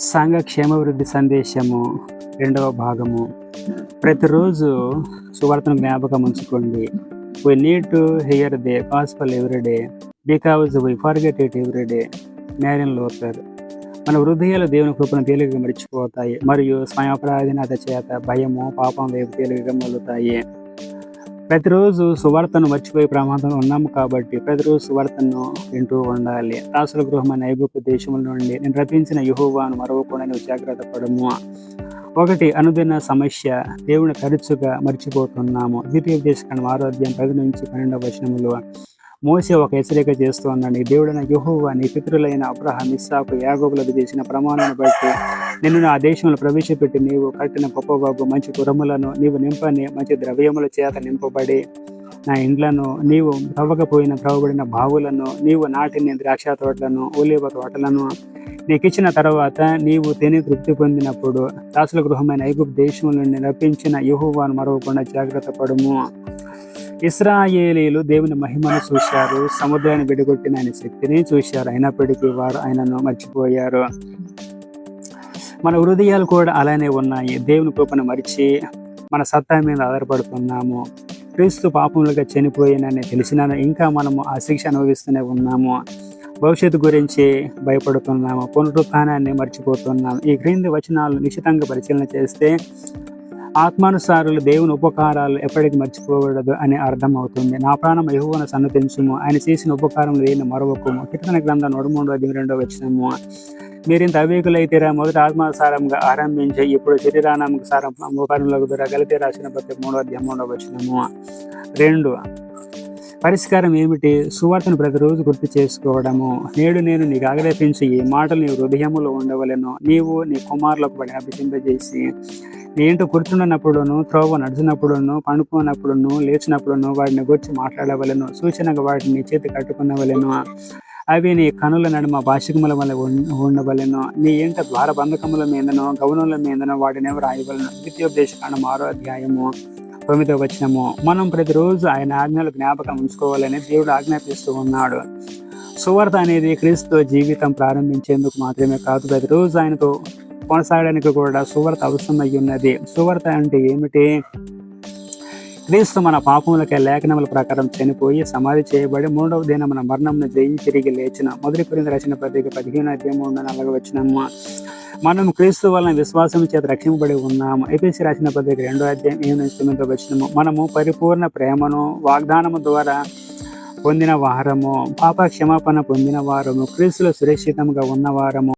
సంఘ క్షేమభివృద్ధి సందేశము రెండవ భాగము. ప్రతిరోజు సువార్తను జ్ఞాపకం ఉంచుకోండి. We need to hear the gospel everyday because we forget it everyday marine లోతర్ మన హృదయాలు దేవుని కృపను తేలికగా మర్చిపోతాయి. మరియు స్వయం అపరాధీనత చేత భయము పాపం వైపు తేలికగా మలుతాయి ప్రతిరోజు సువార్తను మర్చిపోయే ప్రమాదంలో ఉన్నాము కాబట్టి ప్రతిరోజు సువార్తను వింటూ ఉండాలి. దాసుల గృహమైన ఐగుప్తు దేశముల నుండి నేను రచించిన యుహోవాను మరవకుండా నువ్వు జాగ్రత్త పడము. ఒకటి అనుదిన సమస్య. దేవుని తరచుగా మర్చిపోతున్నాము. ద్వితీయ దేశకాండం ఆరోగ్యం పది నుంచి పన్నెండవ వచనములు మోసే ఒక హెచ్చరిక చేస్తూ దేవుడైన యెహోవా నీ పితరులైన అబ్రహాం ఇస్సాకు యాగోబులకు చేసిన ప్రమాణాన్ని బట్టి నిన్ను నా దేశంలో ప్రవేశపెట్టి నీవు కట్టిన గొప్ప మంచి గురములను నీవు నింపని మంచి ద్రవ్యముల చేత నింపబడి నా ఇండ్లను నీవు త్రవ్వకపోయిన త్రవ్వబడిన బావులను నీవు నాటిన ద్రాక్ష తోటలను ఓలివ తోటలను నీకు ఇచ్చిన తర్వాత నీవు తిని తృప్తి పొందినప్పుడు దాసుల గృహమైన ఐగుప్ దేశం నుండి రప్పించిన యెహోవాను మరవకుండా జాగ్రత్త పడుము. ఇస్రాయేలీలు దేవుని మహిమను చూశారు సముద్రాన్ని విడగొట్టిన ఆయన శక్తిని చూశారు. అయినప్పటికీ వారు ఆయనను మర్చిపోయారు. మన హృదయాలు కూడా అలానే ఉన్నాయి. దేవుని కృపను మరిచి మన సత్తా మీద ఆధారపడుతున్నాము. క్రీస్తు పాపములుగా చనిపోయినని తెలిసిన ఇంకా మనము ఆ శిక్ష అనుభవిస్తూనే ఉన్నాము. భవిష్యత్తు గురించి భయపడుతున్నాము. పునరుత్నాన్ని మర్చిపోతున్నాము. ఈ క్రింది వచనాలు నిశ్చితంగా పరిశీలన చేస్తే ఆత్మానుసారులు దేవుని ఉపకారాలు ఎప్పటికీ మర్చిపోకూడదు అని అర్థం అవుతుంది నా ప్రాణం యహోవను సన్నతించుము. ఆయన చేసిన ఉపకారం లేని మరొకము కీర్తన గ్రంథం నూట మూడు అది రెండో వచ్చినము మీరు ఇంత అవేకులైతేరా మొదట ఆత్మానుసారంగా ఆరంభించి ఇప్పుడు శరీరానామక సారం ఉపకారంలోకి దూర గలితే రాసిన ప్రతి మూడో అధ్యాయం మూడో వచ్చినము రెండు పరిష్కారం ఏమిటి? సువార్తను ప్రతిరోజు గుర్తు చేసుకోవడము. నేడు నేను నీకు ఆగ్రహించి ఈ మాటలు నీ హృదయములో ఉండవలను. నీవు నీ కుమారులకు పడి అభిషింపజేసి నీ కూర్చున్నప్పుడును త్రోవ నడిచినప్పుడును పండుకున్నప్పుడును లేచినప్పుడును వాటిని గురించి మాట్లాడవలను సూచనగా వాటిని చేతి కట్టుకున్నవలను. అవి నీ కనుల నడుమ భాషికముల వల్ల ఉండవలను ఉండవలెను. నీ ఏంట ద్వార బంధకముల మీదనో గౌనముల మీదనో వాటిని రాయవలను. ద్వితీయోపదేశ ఆరో అధ్యాయము తొమ్మిదో వచ్చినము మనం ప్రతిరోజు ఆయన ఆజ్ఞలు జ్ఞాపకం ఉంచుకోవాలని దేవుడు ఆజ్ఞాపిస్తూ ఉన్నాడు. సువార్త అనేది క్రీస్తు జీవితం ప్రారంభించేందుకు మాత్రమే కాదు ప్రతిరోజు ఆయనతో కొనసాగడానికి కూడా సువార్త అవసరమై ఉన్నది. సువార్త అంటే ఏమిటి? క్రీస్తు మన పాపములకే లేఖనముల ప్రకారం చనిపోయి సమాధి చేయబడి మూడవ దిన మన మరణంను జయించి తిరిగి లేచిన మొదటి కొరింది రచన ప్రతిక పదిహేను అధ్యాయం మూడు నాలుగు వచ్చినాము మనం క్రీస్తు వలన విశ్వాసం చేత రక్షింపబడి ఉన్నాము. ఎపిసి రాసిన పత్రిక రెండో అధ్యాయం ఏడు నుంచి తొమ్మిదో వచ్చినము మనము పరిపూర్ణ ప్రేమను వాగ్దానము ద్వారా పొందిన వారము పాప క్షమాపణ పొందిన వారము క్రీస్తులో సురక్షితంగా ఉన్నవారము